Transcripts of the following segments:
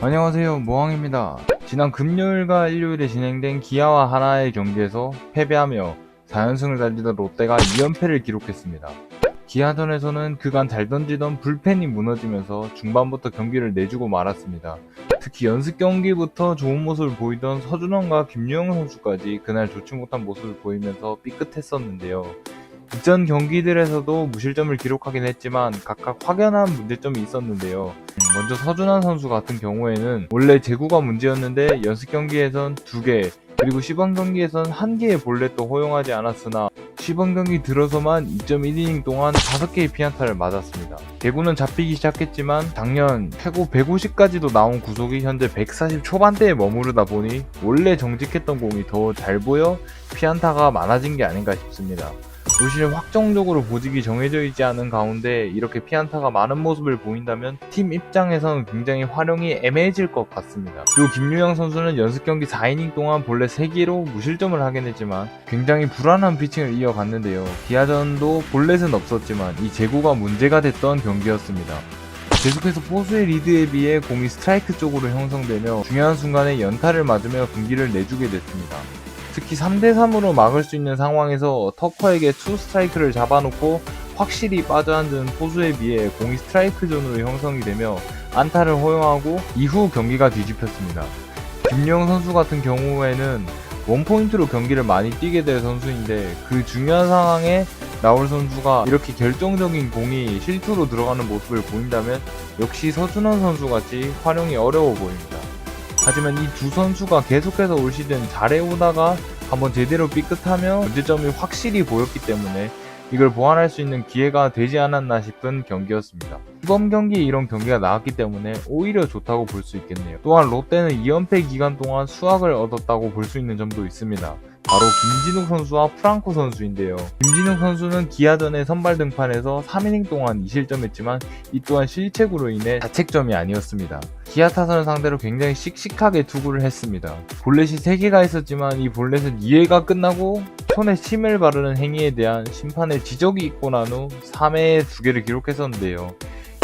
안녕하세요. 모항입니다. 지난 금요일과 일요일에 진행된 기아와 하나의 경기에서 패배하며 4연승을 달리던 롯데가 2연패를 기록했습니다. 기아전에서는 그간 잘 던지던 불펜이 무너지면서 중반부터 경기를 내주고 말았습니다. 특히 연습 경기부터 좋은 모습을 보이던 서준원과 김유영 선수까지 그날 좋지 못한 모습을 보이면서 삐끗했었는데요 이전 경기들에서도 무실점을 기록하긴 했지만 각각 확연한 문제점이 있었는데요. 음, 먼저 서준환 선수 같은 경우에는 원래 제구가 문제였는데 연습 경기에선 2개, 그리고 시범 경기에선 1개의 볼넷도 허용하지 않았으나 시범 경기 들어서만 2.1이닝 동안 5개의 피안타를 맞았습니다. 대구는 잡히기 시작했지만 작년 최고 150까지도 나온 구속이 현재 140 초반대에 머무르다 보니 원래 정직했던 공이 더 잘 보여 피안타가 많아진 게 아닌가 싶습니다. 올 시즌 확정적으로 보직이 정해져 있지 않은 가운데 이렇게 피안타가 많은 모습을 보인다면 팀 입장에서는 굉장히 활용이 애매해질 것 같습니다. 그리고 김유영 선수는 연습 경기 4이닝 동안 본래 3개로 무실점을 하긴 했지만 굉장히 불안한 피칭을 이어갔는데요. 기아전도 볼넷은 없었지만 이 제구가 문제가 됐던 경기였습니다. 계속해서 포수의 리드에 비해 공이 스트라이크 쪽으로 형성되며 중요한 순간에 연타를 맞으며 경기를 내주게 됐습니다. 특히 3대3으로 막을 수 있는 상황에서 터커에게 투 스트라이크를 잡아놓고 확실히 빠져앉은 포수에 비해 공이 스트라이크 존으로 형성이 되며 안타를 허용하고 이후 경기가 뒤집혔습니다. 김영 선수 같은 경우에는 원포인트로 경기를 많이 뛰게 될 선수인데 그 중요한 상황에 나올 선수가 이렇게 결정적인 공이 실투로 들어가는 모습을 보인다면 역시 서준원 선수 같이 활용이 어려워 보입니다. 하지만 이 두 선수가 계속해서 올 시즌 잘해오다가 한번 제대로 삐끗하며 문제점이 확실히 보였기 때문에 이걸 보완할 수 있는 기회가 되지 않았나 싶은 경기였습니다. 이번 경기에 이런 경기가 나왔기 때문에 오히려 좋다고 볼 수 있겠네요. 또한 롯데는 2연패 기간 동안 수확을 얻었다고 볼 수 있는 점도 있습니다. 바로 김진욱 선수와 프랑코 선수인데요. 김진욱 선수는 기아전의 선발 등판에서 3이닝 동안 2실점했지만 이 또한 실책으로 인해 자책점이 아니었습니다. 기아 타선을 상대로 굉장히 씩씩하게 투구를 했습니다. 볼넷이 3개가 있었지만 이 볼넷은 2회가 끝나고 손에 침을 바르는 행위에 대한 심판의 지적이 있고 난 후 3회에 2개를 기록했었는데요.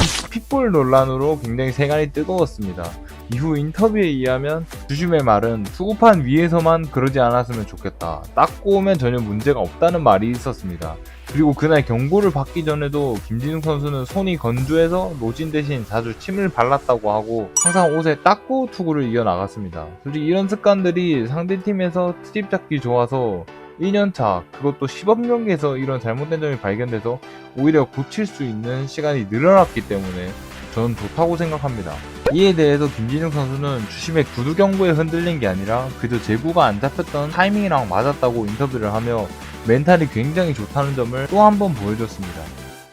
이 스pit볼 논란으로 굉장히 세간이 뜨거웠습니다. 이후 인터뷰에 의하면 주심의 말은 투구판 위에서만 그러지 않았으면 좋겠다. 닦고 오면 전혀 문제가 없다는 말이 있었습니다. 그리고 그날 경고를 받기 전에도 김진욱 선수는 손이 건조해서 로진 대신 자주 침을 발랐다고 하고 항상 옷에 닦고 투구를 이어나갔습니다. 솔직히 이런 습관들이 상대팀에서 트집 잡기 좋아서 1년차 그것도 시범 경기에서 이런 잘못된 점이 발견돼서 오히려 고칠 수 있는 시간이 늘어났기 때문에 저는 좋다고 생각합니다. 이에 대해서 김진욱 선수는 주심의 구두 경고에 흔들린 게 아니라 그저 제구가 안 잡혔던 타이밍이랑 맞았다고 인터뷰를 하며 멘탈이 굉장히 좋다는 점을 또 한 번 보여줬습니다.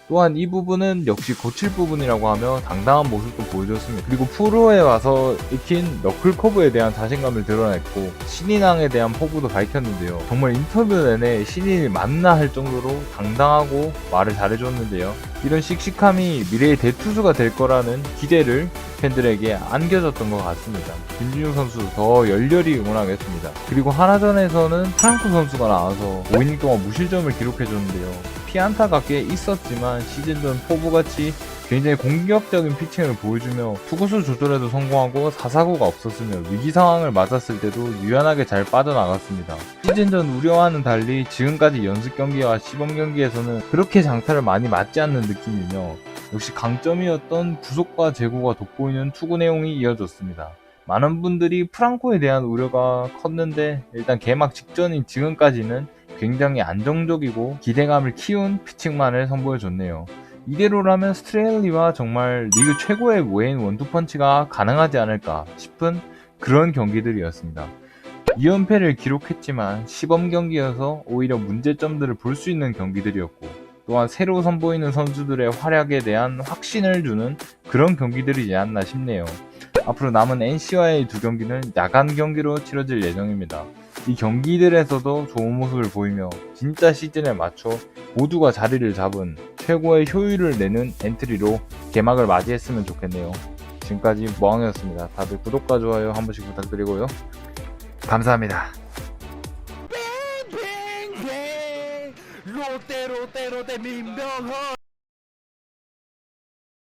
또한 이 부분은 역시 고칠 부분이라고 하며 당당한 모습도 보여줬습니다. 그리고 프로에 와서 익힌 너클 커브에 대한 자신감을 드러냈고 신인왕에 대한 포부도 밝혔는데요. 정말 인터뷰 내내 신인이 맞나 할 정도로 당당하고 말을 잘해줬는데요. 이런 씩씩함이 미래의 대투수가 될 거라는 기대를 팬들에게 안겨졌던 것 같습니다. 김준용 선수 더 열렬히 응원하겠습니다. 그리고 하나전에서는 프랑크 선수가 나와서 5이닝 동안 무실점을 기록해줬는데요. 피안타가 꽤 있었지만 시즌 전 포부같이 굉장히 공격적인 피칭을 보여주며 투구수 조절에도 성공하고 사사구가 없었으며 위기 상황을 맞았을 때도 유연하게 잘 빠져나갔습니다. 시즌 전 우려와는 달리 지금까지 연습 경기와 시범 경기에서는 그렇게 장타를 많이 맞지 않는 느낌이며 역시 강점이었던 구속과 제구가 돋보이는 투구 내용이 이어졌습니다. 많은 분들이 프랑코에 대한 우려가 컸는데 일단 개막 직전인 지금까지는 굉장히 안정적이고 기대감을 키운 피칭만을 선보여줬네요. 이대로라면 스트레일리와 정말 리그 최고의 외인 원투펀치가 가능하지 않을까 싶은 그런 경기들이었습니다. 2연패를 기록했지만 시범 경기여서 오히려 문제점들을 볼 수 있는 경기들이었고 또한 새로 선보이는 선수들의 활약에 대한 확신을 주는 그런 경기들이지 않나 싶네요. 앞으로 남은 NC와의 두 경기는 야간 경기로 치러질 예정입니다. 이 경기들에서도 좋은 모습을 보이며 진짜 시즌에 맞춰 모두가 자리를 잡은 최고의 효율을 내는 엔트리로 개막을 맞이했으면 좋겠네요. 지금까지 모항이었습니다. 다들 구독과 좋아요 한 번씩 부탁드리고요. 감사합니다. Otero, Otero de Mindongo.